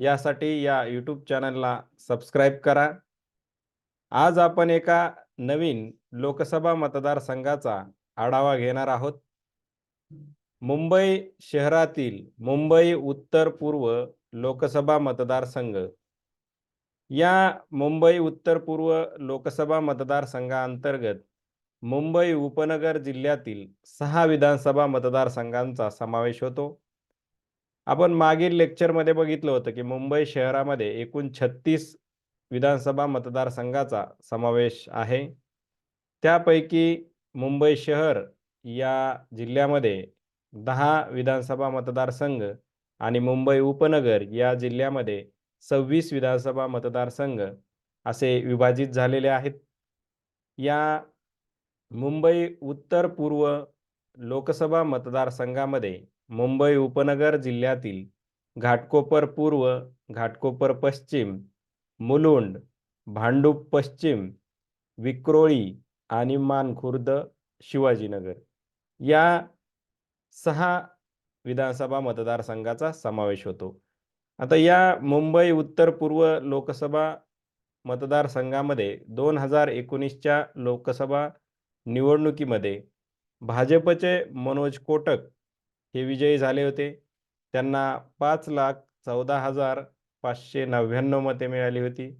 यासाठी या यूट्यूब चॅनलला सबस्क्राईब करा. आज आपण एका नवीन लोकसभा मतदारसंघाचा आढावा घेणार आहोत. मुंबई शहरातील मुंबई उत्तर पूर्व लोकसभा मतदारसंघ. या मुंबई उत्तर पूर्व लोकसभा मतदारसंघाअंतर्गत मुंबई उपनगर जिल्ह्यातील सहा विधानसभा मतदारसंघांचा समावेश होतो. आपण मागील लेक्चरमध्ये बघितलं होतं की मुंबई शहरामध्ये एकूण छत्तीस विधानसभा मतदारसंघाचा समावेश आहे. त्यापैकी मुंबई शहर या जिल्ह्यामध्ये दहा विधानसभा मतदारसंघ आणि मुंबई उपनगर या जिल्ह्यामध्ये सव्वीस विधानसभा मतदारसंघ असे विभाजित झालेले आहेत. या मुंबई उत्तर पूर्व लोकसभा मतदारसंघामध्ये मुंबई उपनगर जिल्ह्यातील घाटकोपर पूर्व घाटकोपर पश्चिम मुलुंड भांडूप पश्चिम विक्रोळी आणि मानखुर्द शिवाजीनगर. या सहा विधानसभा मतदारसंघाचा समावेश होतो. आता या मुंबई उत्तर पूर्व लोकसभा मतदारसंघामध्ये दोन हजार एकोणीसच्या लोकसभा निवडणुकीमध्ये भाजपचे मनोज कोटक हे विजयी झाले होते. त्यांना पाच लाख चौदा हजार पाचशे नव्याण्णव मते मिळाली होती.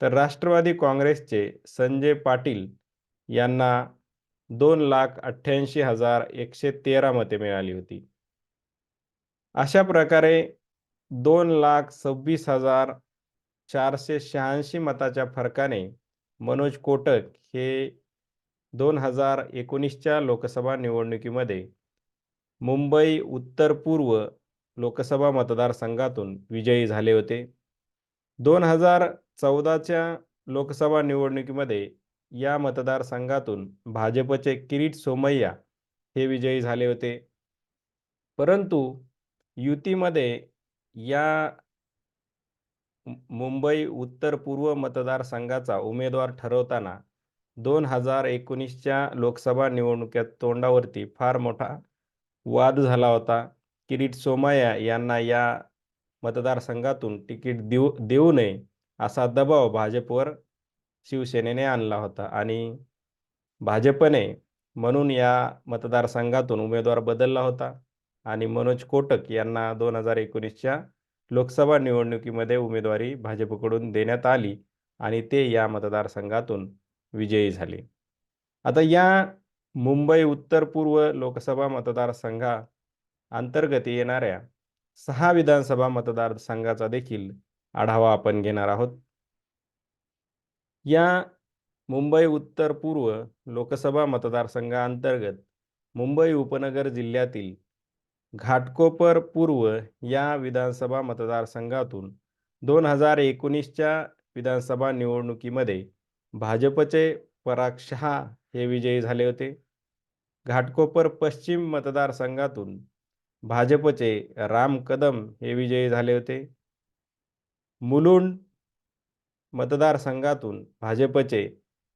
तर राष्ट्रवादी काँग्रेसचे संजय पाटील यांना दोन लाख अठ्ठ्याऐंशी हजार एकशे तेरा मते मिळाली होती. अशा प्रकारे दोन लाख सव्वीस हजार चारशे शहाऐंशी मताच्या फरकाने मनोज कोटक हे दोन हजार एकोणीसच्या लोकसभा निवडणुकीमध्ये मुंबई उत्तर पूर्व लोकसभा मतदारसंघातून विजयी झाले होते. दोन हजार चौदाच्या लोकसभा निवडणुकीमध्ये या मतदारसंघातून भाजपचे किरीट सोमय्या हे विजयी झाले होते. परंतु युतीमध्ये या मुंबई उत्तर पूर्व मतदारसंघाचा उमेदवार ठरवताना दोन हजार एकोणीसच्या लोकसभा निवडणुकीत तोंडावरती फार मोठा वाद झाला होता. किरीट सोमाया यांना या मतदारसंघातून तिकीट देऊ देऊ नये असा दबाव भाजपवर शिवसेनेने आणला होता. आणि भाजपने म्हणून या मतदारसंघातून उमेदवार बदलला होता. आणि मनोज कोटक यांना दोन हजार एकोणीसच्या लोकसभा निवडणुकीमध्ये उमेदवारी भाजपकडून देण्यात आली आणि ते या मतदारसंघातून विजयी झाले. आता या मुंबई उत्तर पूर्व लोकसभा मतदारसंघा अंतर्गत येणाऱ्या सहा विधानसभा मतदारसंघाचा देखील आढावा आपण घेणार आहोत. या मुंबई उत्तर पूर्व लोकसभा मतदारसंघाअंतर्गत मुंबई उपनगर जिल्ह्यातील घाटकोपर पूर्व या विधानसभा मतदारसंघातून दोन हजार एकोणीसच्या विधानसभा निवडणुकीमध्ये भाजपचे पराग शहा हे विजयी झाले होते. घाटकोपर पश्चिम मतदारसंघातून भाजपचे राम कदम हे विजयी झाले होते. मुलुंड मतदारसंघातून भाजपचे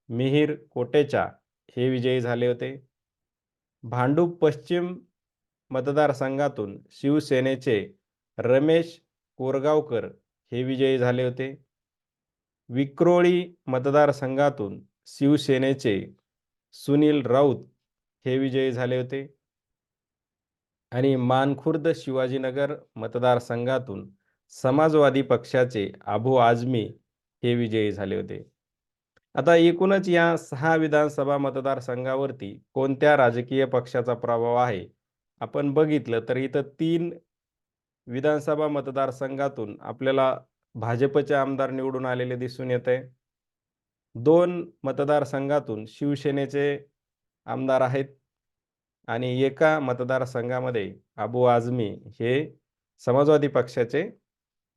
मिहीर कोटेचा हे विजयी झाले होते. भांडूप पश्चिम मतदारसंघातून शिवसेनेचे रमेश कोरगावकर हे विजयी झाले होते. विक्रोळी मतदारसंघातून शिवसेनेचे सुनील राऊत हे विजयी झाले होते. आणि मानखुर्द शिवाजीनगर मतदारसंघातून समाजवादी पक्षाचे आबू आझमी हे विजयी झाले होते. आता एकूणच या सहा विधानसभा मतदारसंघावरती कोणत्या राजकीय पक्षाचा प्रभाव आहे? आपण बघितलं तर इथं तीन विधानसभा मतदारसंघातून आपल्याला भाजपचे आमदार निवडून आलेले दिसून येत आहे दोन मतदारसंघातून शिवसेनेचे आमदार आहेत आणि एका मतदारसंघामध्ये अबू आझमी हे समाजवादी पक्षाचे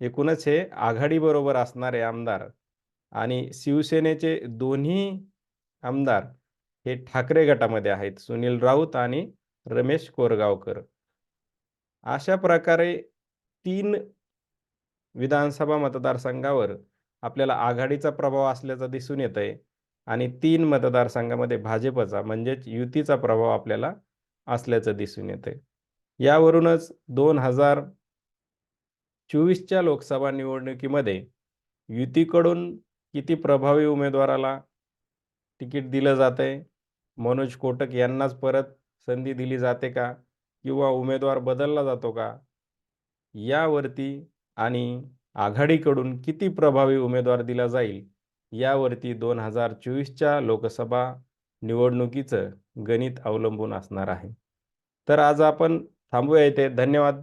एकूणच हे आघाडीबरोबर असणारे आमदार आणि शिवसेनेचे दोन्ही आमदार हे ठाकरे गटामध्ये आहेत सुनील राऊत आणि रमेश कोरगावकर. अशा प्रकारे तीन विधानसभा मतदारसंघावर आपल्याला आघाडीचा प्रभाव असल्याचा दिसून येत आहे आणि तीन मतदारसंघामध्ये भाजपचा म्हणजेच युतीचा प्रभाव आपल्याला असल्याचं दिसून येत आहे यावरूनच दोन हजार चोवीसच्या लोकसभा निवडणुकीमध्ये युतीकडून किती प्रभावी उमेदवाराला तिकीट दिलं जात आहे मनोज कोटक यांनाच परत संधी दिली जाते का? किंवा उमेदवार बदलला जातो का? यावरती आणि आघाडीकडून किती प्रभावी उमेदवार दिला जाईल यावरती दोन हजार चोवीसच्या लोकसभा निवडणुकीचं गणित अवलंबून असणार आहे. तर आज आपण थांबूया इथे. धन्यवाद.